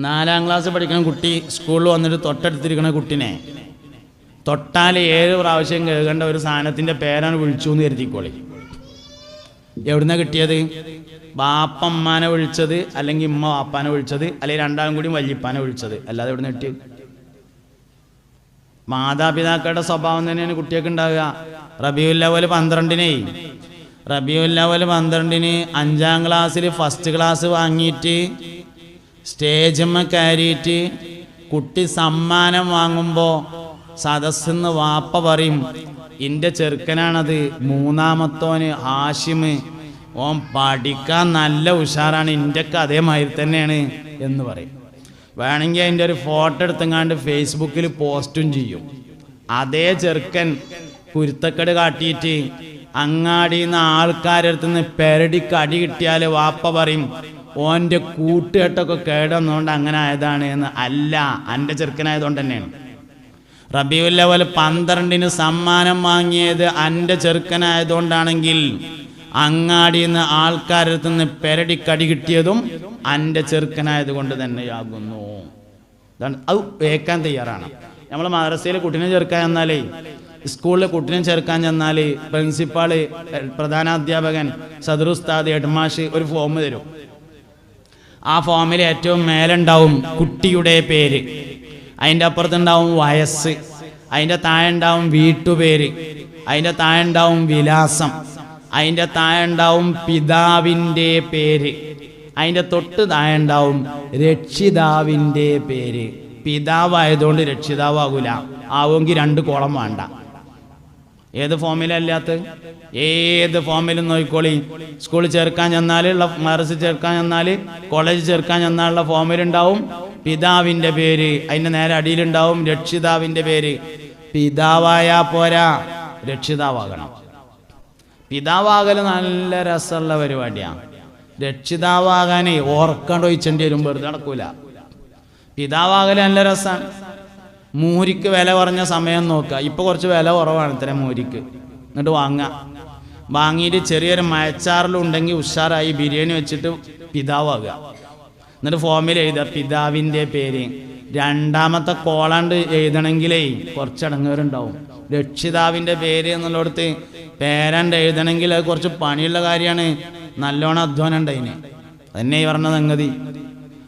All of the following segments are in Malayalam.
നാലാം ക്ലാസ് പഠിക്കുന്ന കുട്ടി സ്കൂളിൽ വന്നിട്ട് തൊട്ടടുത്തിരിക്കുന്ന കുട്ടിനെ. തൊട്ടാൽ ഏഴ് പ്രാവശ്യം കേൾക്കേണ്ട ഒരു സാധനത്തിന്റെ പേരാണ് വിളിച്ചു എന്ന് കരുതിക്കോളി. എവിടുന്ന കിട്ടിയത്? ബാപ്പമ്മാനെ വിളിച്ചത് അല്ലെങ്കിൽ ഉമ്മ വാപ്പാനെ വിളിച്ചത് അല്ലെങ്കിൽ രണ്ടാം കൂടി വല്യപ്പാനെ വിളിച്ചത്. അല്ലാതെ എവിടുന്ന് നിന്ന് മാതാപിതാക്കളുടെ സ്വഭാവം തന്നെയാണ് കുട്ടിയൊക്കെ ഉണ്ടാവുക. റബിയുല്ലവൽ പന്ത്രണ്ടിനേ. റബിയുല്ലവൽ പന്ത്രണ്ടിന് അഞ്ചാം ക്ലാസ്സിൽ ഫസ്റ്റ് ക്ലാസ് വാങ്ങിയിട്ട് സ്റ്റേജമ്മ കയറിയിട്ട് കുട്ടി സമ്മാനം വാങ്ങുമ്പോൾ സദസ്സെന്ന് വാപ്പ പറയും എന്റെ ചെറുക്കനാണത് മൂന്നാമത്തോന് ഹാഷിമ്. ഓം പഠിക്കാൻ നല്ല ഉഷാറാണ് എന്റെയൊക്കെ അതേമാതിരി തന്നെയാണ് എന്ന് പറയും. വേണമെങ്കിൽ അതിന്റെ ഒരു ഫോട്ടോ എടുത്തെങ്ങാണ്ട് ഫേസ്ബുക്കിൽ പോസ്റ്റും ചെയ്യും. അതേ ചെറുക്കൻ കുരുത്തക്കട് കാട്ടിയിട്ട് അങ്ങാടിയിൽ നിന്ന് ആൾക്കാരടുത്ത് നിന്ന് പെരടിക്ക് അടി കിട്ടിയാൽ വാപ്പ പറയും ഓന്റെ കൂട്ടുകെട്ടൊക്കെ കേടന്നുകൊണ്ട് അങ്ങനെ ആയതാണ് എന്ന് അല്ല എന്റെ ചെറുക്കനായതുകൊണ്ട് തന്നെയാണ്. റബിയുല്ലവൽ പന്ത്രണ്ടിന് സമ്മാനം വാങ്ങിയത് എന്റെ ചെറുക്കനായതുകൊണ്ടാണെങ്കിൽ അങ്ങാടിയിൽ നിന്ന് ആൾക്കാരടുത്ത് നിന്ന് പെരടിക്കടി കിട്ടിയതും എന്റെ ചെറുക്കനായത് കൊണ്ട് തന്നെയാകുന്നു അത് വേക്കാൻ തയ്യാറാണ്. നമ്മൾ മദ്രസയിലെ കുട്ടീനെ ചേർക്കാൻ ചെന്നാലേ സ്കൂളിലെ കുട്ടീനെ ചേർക്കാൻ ചെന്നാൽ പ്രിൻസിപ്പാൾ പ്രധാനാധ്യാപകൻ സദറുസ്താദ് ഹെഡ്മാഷ് ഒരു ഫോം തരും. ആ ഫോമിൽ ഏറ്റവും മേലുണ്ടാവും കുട്ടിയുടെ പേര്. അതിന്റെ അപ്പുറത്തുണ്ടാവും വയസ്സ്. അതിന്റെ താഴെ ഉണ്ടാവും വീട്ടുപേര്. അതിന്റെ താഴെ ഉണ്ടാവും വിലാസം. അതിന്റെ താഴെ ഉണ്ടാവും പിതാവിന്റെ പേര്. അതിന്റെ തൊട്ട് താഴെ ഉണ്ടാവും രക്ഷിതാവിന്റെ പേര്. പിതാവായതുകൊണ്ട് രക്ഷിതാവാകൂല. ആവുമെങ്കിൽ രണ്ട് കോളം വേണ്ട. ഏത് ഫോമിലല്ലാത്ത? ഏത് ഫോമിലും നോക്കിക്കോളി സ്കൂളിൽ ചേർക്കാൻ ചെന്നാൽ ഉള്ള മറസ് ചേർക്കാൻ ചെന്നാൽ കോളേജ് ചേർക്കാൻ ചെന്നാലുള്ള ഫോമിലുണ്ടാവും. പിതാവിന്റെ പേര് അതിന്റെ നേരെ അടിയിലുണ്ടാവും. രക്ഷിതാവിന്റെ പേര്. പിതാവായാ പോരാ. രക്ഷിതാവാകണം. പിതാവാകൽ നല്ല രസമുള്ള പരിപാടിയാണ് രക്ഷിതാവാകാനേ ഓർക്കണ്ടോ ഒഴിച്ചേണ്ടി വരും. വെറുതെ നടക്കൂല. പിതാവാകൽ നല്ല രസമാണ് മൂരിക്ക് വില കുറഞ്ഞ സമയം നോക്കുക. ഇപ്പൊ കുറച്ച് വില കുറവാണ് ഇത്ര മൂരിക്ക്. എന്നിട്ട് വാങ്ങാം വാങ്ങിയിട്ട് ചെറിയൊരു മയച്ചാറിലുണ്ടെങ്കിൽ ഉഷാറായി ബിരിയാണി വെച്ചിട്ട് പിതാവാകുക. എന്നിട്ട് ഫോമിൽ എഴുതുക. പിതാവിന്റെ പേര്. രണ്ടാമത്തെ കോളാണ്ട് എഴുതണമെങ്കിലേ കുറച്ച് അടങ്ങേറുണ്ടാവും രക്ഷിതാവിന്റെ പേര് എന്നുള്ളടത്ത് പേരണ്ട് എഴുതണമെങ്കിൽ അത് കുറച്ച് പണിയുള്ള കാര്യമാണ്. നല്ലോണം അധ്വാനം ഉണ്ടായിന്. അതന്നെ ഈ പറഞ്ഞ സംഗതി.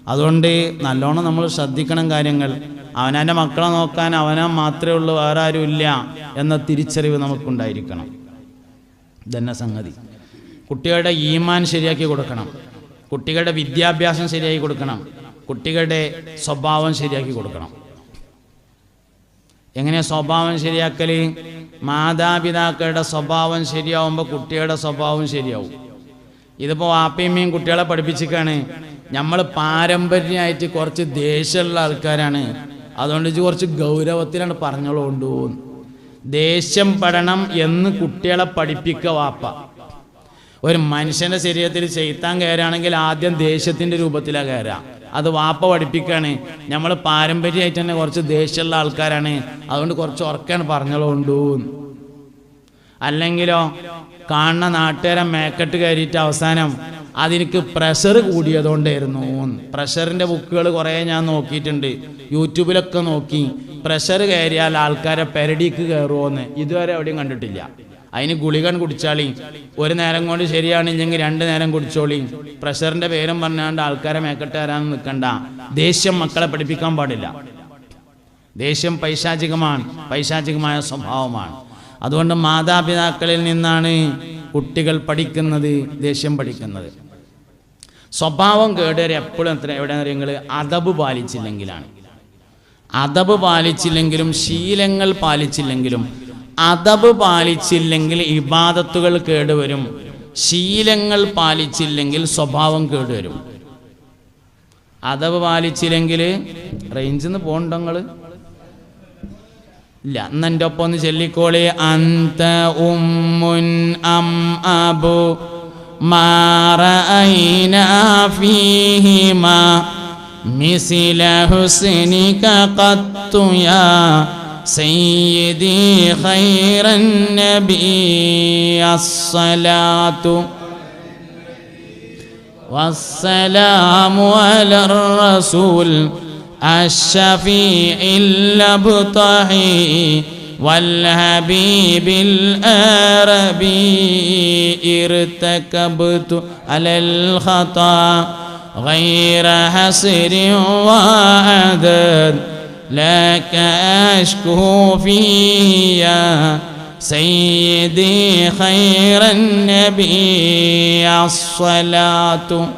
അതുകൊണ്ട് നല്ലോണം നമ്മൾ ശ്രദ്ധിക്കണം കാര്യങ്ങൾ. അവനവന്റെ മക്കളെ നോക്കാൻ അവനെ മാത്രമേ ഉള്ളൂ വേറെ ആരും ഇല്ല എന്ന തിരിച്ചറിവ് നമുക്കുണ്ടായിരിക്കണം. ഇതന്നെ സംഗതി. കുട്ടികളുടെ ഈമാൻ ശരിയാക്കി കൊടുക്കണം. കുട്ടികളുടെ വിദ്യാഭ്യാസം ശരിയാക്കി കൊടുക്കണം. കുട്ടികളുടെ സ്വഭാവം ശരിയാക്കി കൊടുക്കണം. എങ്ങനെയാ സ്വഭാവം ശരിയാക്കൽ മാതാപിതാക്കളുടെ സ്വഭാവം ശരിയാവുമ്പോൾ കുട്ടികളുടെ സ്വഭാവം ശരിയാവും. ഇതിപ്പോൾ വാപ്പയമ്മയും കുട്ടികളെ പഠിപ്പിച്ചിക്കാണ്. നമ്മൾ പാരമ്പര്യമായിട്ട് കുറച്ച് ദേഷ്യമുള്ള ആൾക്കാരാണ്. അതുകൊണ്ട് കുറച്ച് ഗൗരവത്തിലാണ് പറഞ്ഞോളൂ ദേഷ്യം പെടണം എന്ന് കുട്ടികളെ പഠിപ്പിക്കുക വാപ്പ. ഒരു മനുഷ്യന്റെ ശരീരത്തിൽ ചെയ്ത്താൻ കയറുകയാണെങ്കിൽ ആദ്യം ദേഷ്യത്തിന്റെ രൂപത്തിലാണ് കയറുക. അത് വാപ്പ പഠിപ്പിക്കുകയാണ് നമ്മൾ പാരമ്പര്യമായിട്ട് തന്നെ കുറച്ച് ദേഷ്യമുള്ള ആൾക്കാരാണ്. അതുകൊണ്ട് കുറച്ച് ഉറക്കാണ് പറഞ്ഞോളൂ അല്ലെങ്കിലോ കാണുന്ന നാട്ടുകാരെ മേക്കെട്ട് കയറിയിട്ട് അവസാനം അതിനിക്ക് പ്രഷർ കൂടിയതുകൊണ്ടായിരുന്നു. പ്രഷറിന്റെ ബുക്കുകൾ കുറേ ഞാൻ നോക്കിയിട്ടുണ്ട്. യൂട്യൂബിലൊക്കെ നോക്കി. പ്രഷർ കയറിയാൽ ആൾക്കാരെ പെരടിക്ക് കയറുമോന്ന് ഇതുവരെ എവിടെയും കണ്ടിട്ടില്ല. അതിന് ഗുളികൻ കുടിച്ചാളി. ഒരു നേരം കൊണ്ട് ശരിയാണില്ലെങ്കിൽ രണ്ട് നേരം കുടിച്ചോളി. പ്രഷറിന്റെ പേരും പറഞ്ഞാണ്ട് ആൾക്കാരെ മേക്കെട്ട് കയറാൻ നിൽക്കണ്ട ദേഷ്യം മക്കളെ പഠിപ്പിക്കാൻ പാടില്ല. ദേഷ്യം പൈശാചികമാണ്. പൈശാചികമായ സ്വഭാവമാണ്. അതുകൊണ്ട് മാതാപിതാക്കളിൽ നിന്നാണ് കുട്ടികൾ പഠിക്കുന്നത് ദേഷ്യം പഠിക്കുന്നത്. സ്വഭാവം കേടേറി എപ്പോഴും എത്ര എവിടെ നിങ്ങൾ അതബ് പാലിച്ചില്ലെങ്കിലാണ്. അതബ് പാലിച്ചില്ലെങ്കിലും ശീലങ്ങൾ പാലിച്ചില്ലെങ്കിലും അതബ് പാലിച്ചില്ലെങ്കിൽ ഇബാദത്തുകൾ കേടുവരും. ശീലങ്ങൾ പാലിച്ചില്ലെങ്കിൽ സ്വഭാവം കേടുവരും. അതബ് പാലിച്ചില്ലെങ്കിൽ റേഞ്ചിൽ നിന്ന് നിങ്ങൾ? ഇല്ല അന്ന് എൻ്റെ ഒപ്പം ഒന്ന് ചൊല്ലിക്കോളെ അന്ത ഉമ്മുൻ അം അബു മാറൈന ഫീഹിമ മിസില ഹുസ്നിക ഖത്തു യാ സയ്യിദി ഖൈറൻ നബി അസ്സലാത്തു والسلام على الرسول الشفيع الأبطحي والحبيب الأربي ارتكبت على الخطأ غير حسر وعدد لك أشكو فيا سيدي خير النبي. الصلاة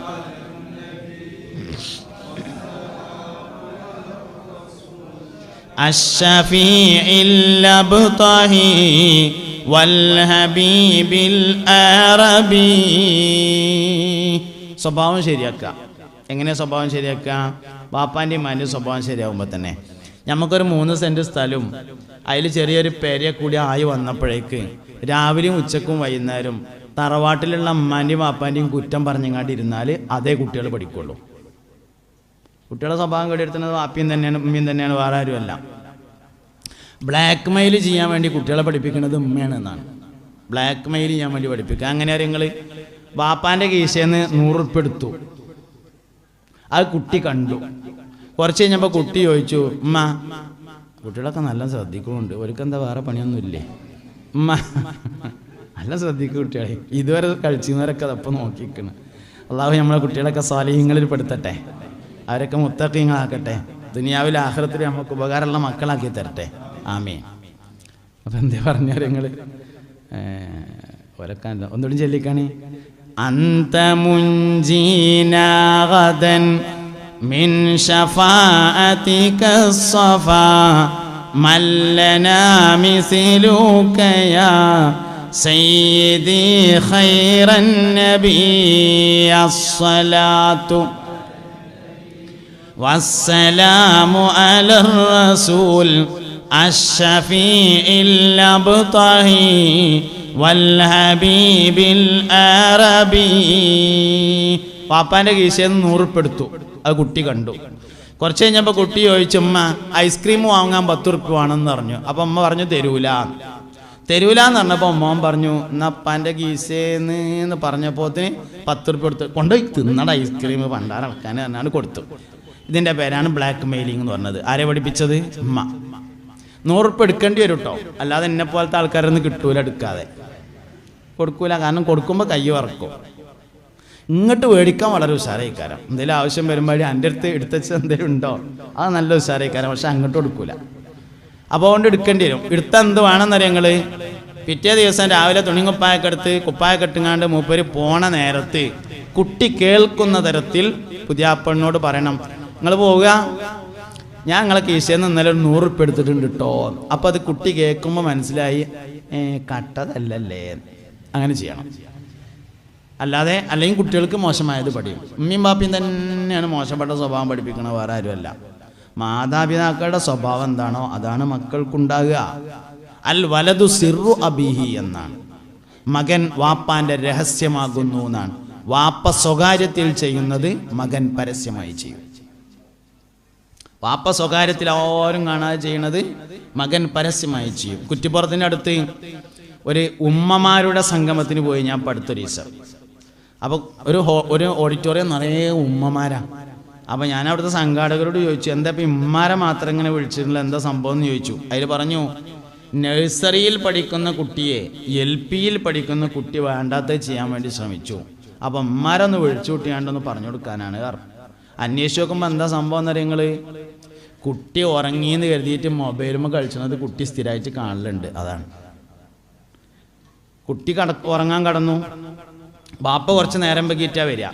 الشفيع الأبطهي والحبيب الأربي സ്വഭാവം ശരിയാക്കുക എങ്ങനെ സ്വഭാവം ശരിയാക്കുക പാപ്പാൻ്റെയും മാൻ്റെ സ്വഭാവം ശരിയാകുമ്പോൾ തന്നെ നമുക്കൊരു മൂന്ന് സെൻറ്റ് സ്ഥലവും അതിൽ ചെറിയൊരു പേരയെ കൂടി ആയി വന്നപ്പോഴേക്ക് രാവിലെയും ഉച്ചക്കും വൈകുന്നേരം തറവാട്ടിലുള്ള അമ്മാൻ്റെയും പാപ്പാൻ്റെയും കുറ്റം പറഞ്ഞങ്ങാണ്ട് ഇരുന്നാൽ അതേ കുട്ടികൾ പഠിക്കുള്ളൂ കുട്ടികളുടെ സ്വഭാവം കേടിയെടുത്തത് വാപ്പിയും തന്നെയാണ് ഉമ്മയും തന്നെയാണ് വേറെ ആരുമല്ല. ബ്ലാക്ക് മെയിൽ ചെയ്യാൻ വേണ്ടി കുട്ടികളെ പഠിപ്പിക്കുന്നത് ഉമ്മയാണ് എന്നാണ്. ബ്ലാക്ക് മെയിൽ ചെയ്യാൻ വേണ്ടി പഠിപ്പിക്കുക. അങ്ങനെ നിങ്ങൾ വാപ്പാന്റെ കീശയെന്ന് നൂറുപ്യ എടുത്തു. അത് കുട്ടി കണ്ടു. കുറച്ച് കഴിഞ്ഞപ്പോൾ കുട്ടി ചോദിച്ചു ഉമ്മ കുട്ടികളൊക്കെ നല്ല ശ്രദ്ധിക്കുന്നുണ്ട്. അവർക്ക് എന്താ വേറെ പണിയൊന്നുമില്ലേ ഉമ്മ നല്ല ശ്രദ്ധിക്കും കുട്ടികളെ. ഇതുവരെ കഴിച്ചവരൊക്കെ അതപ്പം നോക്കിക്കണ്. അള്ളാഹു നമ്മളെ കുട്ടികളൊക്കെ സ്വാലീഹങ്ങളിൽ പെടുത്തട്ടെ. അവരൊക്കെ മുത്തക്കീങ്ങളാക്കട്ടെ ദുനിയാവിലെ ആഹ്റത്തിൽ നമുക്ക് ഉപകാരമുള്ള മക്കളാക്കി തരട്ടെ ആമേ അപ്പം എന്താ പറഞ്ഞാൽ നിങ്ങൾ ഒരൊക്കെ ഒന്നുകൂടി ചൊല്ലിക്കാണി അന്ത മുഞ്ചീനാഗതൻ മിൻ ഷഫാഅതിക الصفا من لنا مثلك يا سيدي خير النبي الصلاه والسلام على الرسول الشفيع الأبطهي والحبيب الأربي പാപ്പാൻ്റെ കീശയിൽ നിന്ന് നൂറുപ്പെടുത്തു അത് കുട്ടി കണ്ടു കുറച്ച് കഴിഞ്ഞപ്പോൾ കുട്ടി ചോദിച്ചമ്മ ഐസ്ക്രീം വാങ്ങാൻ പത്ത് ഉറുപ്പ് വേണമെന്ന് പറഞ്ഞു അപ്പം അമ്മ പറഞ്ഞു തരൂല തരൂല എന്ന് പറഞ്ഞപ്പോൾ അമ്മോൻ പറഞ്ഞു എന്നാ അപ്പാൻ്റെ കീശേന്ന് എന്ന് പറഞ്ഞപ്പോത്തിന് പത്ത് ഉറുപ്പ് കൊടുത്ത് കൊണ്ടുപോയി തിന്നട ഐസ്ക്രീം പണ്ടാറക്കാൻ പറഞ്ഞാണ് കൊടുത്തു ഇതിന്റെ പേരാണ് ബ്ലാക്ക് മെയിലിംഗ് എന്ന് പറഞ്ഞത്. ആരെ പഠിപ്പിച്ചത്? ഉമ്മ. നൂറുപ്പ് എടുക്കേണ്ടി വരും കേട്ടോ അല്ലാതെ എന്നെ പോലത്തെ ആൾക്കാരൊന്നും കിട്ടൂല എടുക്കാതെ. കൊടുക്കൂല. കാരണം കൊടുക്കുമ്പോൾ കൈ വറക്കും. ഇങ്ങോട്ട് മേടിക്കാൻ വളരെ ഉഷാറായിക്കാരം. എന്തെങ്കിലും ആവശ്യം വരുമ്പോൾ എന്റെ അടുത്ത് എടുത്തച്ച് എന്തെങ്കിലും ഉണ്ടോ? അത് നല്ല ഉഷാറായിക്കാരം. പക്ഷെ അങ്ങോട്ട് കൊടുക്കൂല. അപ്പോൾ അതുകൊണ്ട് എടുക്കേണ്ടി വരും. എടുത്ത എന്ത് വേണമെന്നറിയാം നിങ്ങൾ പിറ്റേ ദിവസം രാവിലെ തുണിക്കുപ്പായൊക്കെ എടുത്ത് കുപ്പായൊക്കെ ഇട്ടുങ്ങാണ്ട് മൂപ്പര് പോണ നേരത്ത് കുട്ടി കേൾക്കുന്ന തരത്തിൽ പുതിയ പറയണം. നിങ്ങൾ പോവുക. ഞാൻ നിങ്ങളെ കീശയിൽ നിന്ന് ഇന്നലെ ഒരു നൂറ് ഉപ്പ് എടുത്തിട്ടുണ്ട് കേട്ടോ അപ്പോൾ അത് കുട്ടി കേൾക്കുമ്പോൾ മനസ്സിലായി കട്ടതല്ലല്ലേ? അങ്ങനെ ചെയ്യണം. അല്ലാതെ അല്ലെങ്കിൽ കുട്ടികൾക്ക് മോശമായത് പഠിക്കും ഉമ്മയും ബാപ്പിയും തന്നെയാണ് മോശപ്പെട്ട സ്വഭാവം പഠിപ്പിക്കുന്നത് വേറെ ആരുമല്ല. മാതാപിതാക്കളുടെ സ്വഭാവം എന്താണോ അതാണ് മക്കൾക്കുണ്ടാകുക. അൽ വലതു സിറു അബിഹി എന്നാണ്. മകൻ വാപ്പാന്റെ രഹസ്യമാകുന്നു എന്നാണ്. വാപ്പ സ്വകാര്യത്തിൽ ചെയ്യുന്നത് മകൻ പരസ്യമായി ചെയ്യും. വാപ്പ സ്വകാര്യത്തിൽ ആരും കാണാതെ ചെയ്യണത് മകൻ പരസ്യമായി ചെയ്യും. കുറ്റിപ്പുറത്തിന്റെ അടുത്ത് ഒരു ഉമ്മമാരുടെ സംഗമത്തിന് പോയി ഞാൻ പടുത്തൊരു ദിവസം. അപ്പോൾ ഒരു ഒരു ഓഡിറ്റോറിയം നിറയെ ഉമ്മമാരാ. അപ്പോൾ ഞാൻ അവിടുത്തെ സംഘാടകരോട് ചോദിച്ചു എന്താ ഇപ്പം ഇമ്മാരെ മാത്രം ഇങ്ങനെ വിളിച്ചിട്ടുള്ള എന്താ സംഭവം? എന്ന് ചോദിച്ചു. അതിൽ പറഞ്ഞു നഴ്സറിയിൽ പഠിക്കുന്ന കുട്ടിയെ എൽ പിയിൽ പഠിക്കുന്ന കുട്ടി വേണ്ടാത്ത ചെയ്യാൻ വേണ്ടി ശ്രമിച്ചു. അപ്പം അമ്മാരൊന്ന് വിളിച്ചു കൂട്ടിയാണ്ടൊന്ന് പറഞ്ഞു കൊടുക്കാനാണ്. കാരണം അന്വേഷിച്ച് എന്താ സംഭവം എന്നറിയങ്ങൾ കുട്ടി ഉറങ്ങിയെന്ന് കരുതിയിട്ട് മൊബൈലുമ്പോൾ കളിച്ചത് കുട്ടി സ്ഥിരമായിട്ട് കാണലുണ്ട്. അതാണ്. കുട്ടി കട ഉറങ്ങാൻ കടന്നു. വാപ്പ കുറച്ച് നേരം വൈകിട്ടാ വരിക.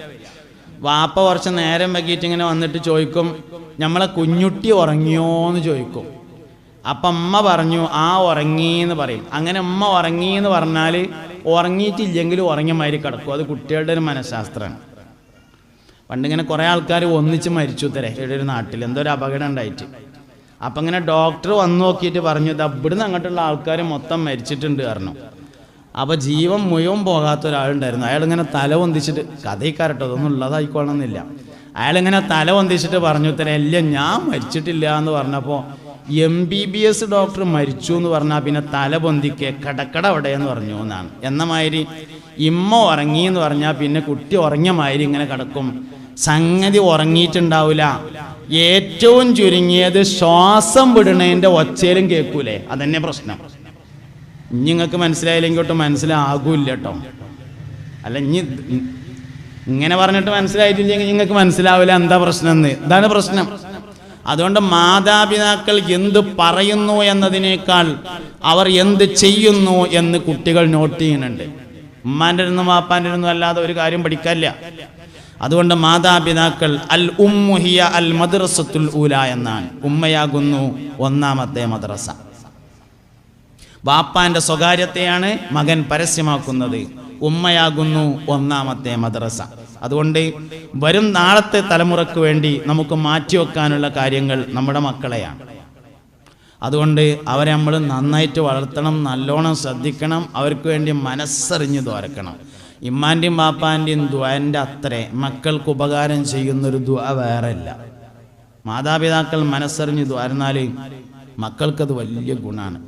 വാപ്പ കുറച്ച് നേരം വൈകിട്ട് ഇങ്ങനെ വന്നിട്ട് ചോദിക്കും നമ്മളെ കുഞ്ഞുട്ടി ഉറങ്ങിയോന്ന് ചോദിക്കും. അപ്പം അമ്മ പറഞ്ഞു ആ ഉറങ്ങി എന്ന് പറയും. അങ്ങനെ അമ്മ ഉറങ്ങി എന്ന് പറഞ്ഞാൽ ഉറങ്ങിയിട്ടില്ലെങ്കിലും ഉറങ്ങിയ മാതിരി കിടക്കും. അത് കുട്ടികളുടെ ഒരു മനഃശാസ്ത്രമാണ്. പണ്ടിങ്ങനെ കുറേ ആൾക്കാർ ഒന്നിച്ച് മരിച്ചു തരേ ഇവിടെ ഒരു നാട്ടിൽ എന്തോ ഒരു അപകടം ഉണ്ടായിട്ട്. അപ്പം ഇങ്ങനെ ഡോക്ടർ വന്നു നോക്കിയിട്ട് പറഞ്ഞു ഇത് ഇവിടുന്ന് അങ്ങോട്ടുള്ള ആൾക്കാർ മൊത്തം മരിച്ചിട്ടുണ്ട് കാരണം അപ്പോൾ ജീവൻ മുഴുവൻ പോകാത്ത ഒരാളുണ്ടായിരുന്നു. അയാളിങ്ങനെ തല പൊന്തിച്ചിട്ട് കഥയിക്കാരട്ടോ അതൊന്നും ഉള്ളതായിക്കോളണമെന്നില്ല. അയാളിങ്ങനെ തല പൊന്തിച്ചിട്ട് പറഞ്ഞു തരാം ഇല്ല ഞാൻ മരിച്ചിട്ടില്ല എന്ന് പറഞ്ഞപ്പോൾ M B B S doctor മരിച്ചു എന്ന് പറഞ്ഞാൽ പിന്നെ തല പൊന്തിക്ക് കടക്കട അവിടെ എന്ന് പറഞ്ഞു എന്നാണ്. എന്ന മാതിരി ഇമ്മ ഉറങ്ങി എന്ന് പറഞ്ഞാൽ പിന്നെ കുട്ടി ഉറങ്ങിയ മാതിരി ഇങ്ങനെ കിടക്കും. സംഗതി ഉറങ്ങിയിട്ടുണ്ടാവില്ല ഏറ്റവും ചുരുങ്ങിയത് ശ്വാസം വിടണേന്റെ ഒച്ചയിലും കേൾക്കൂലേ? അതന്നെ പ്രശ്നം. നിങ്ങൾക്ക് മനസ്സിലായില്ലെങ്കിൽ ഒട്ടും മനസ്സിലാകൂല കേട്ടോ അല്ല ഇനി ഇങ്ങനെ പറഞ്ഞിട്ട് മനസ്സിലായിട്ടില്ലെങ്കിൽ നിങ്ങൾക്ക് മനസ്സിലാവില്ല എന്താ പ്രശ്നം എന്ന് ഇതാണ് പ്രശ്നം. അതുകൊണ്ട് മാതാപിതാക്കൾ എന്ത് പറയുന്നു എന്നതിനേക്കാൾ അവർ എന്ത് ചെയ്യുന്നു എന്ന് കുട്ടികൾ നോട്ട് ചെയ്യുന്നുണ്ട്. ഉമ്മാന്റെ ഇരുന്നും വാപ്പാന്റെ ഇരുന്നും അല്ലാതെ ഒരു കാര്യം പഠിക്കാനില്ല. അതുകൊണ്ട് മാതാപിതാക്കൾ അൽ ഉമ്മുഹിയ അൽ മദ്രസത്തുൽ ഊല എന്നാണ്. ഉമ്മയാകുന്നു ഒന്നാമത്തെ മദ്രസ. ബാപ്പാന്റെ സ്വകാര്യത്തെയാണ് മകൻ പരസ്യമാക്കുന്നത്. ഉമ്മയാകുന്നു ഒന്നാമത്തെ മദ്രസ. അതുകൊണ്ട് വരും നാളത്തെ തലമുറയ്ക്ക് വേണ്ടി നമുക്ക് മാറ്റിവെക്കാനുള്ള കാര്യങ്ങൾ നമ്മുടെ മക്കളെയാണ്. അതുകൊണ്ട് അവരെ നമ്മൾ നന്നായിട്ട് വളർത്തണം നല്ലോണം ശ്രദ്ധിക്കണം അവർക്ക് വേണ്ടി മനസ്സറിഞ്ഞ് ദ്വാരക്കണം. ഇമ്മാന്റെയും ബാപ്പാന്റെയും ദ്വാന്റെ അത്രേ. മക്കൾക്ക് ഉപകാരം ചെയ്യുന്നൊരു ദ്വ വേറെ ഇല്ല മാതാപിതാക്കൾ മനസ്സറിഞ്ഞ് ദ്വാരുന്നാൽ മക്കൾക്കത് വലിയ ഗുണമാണ്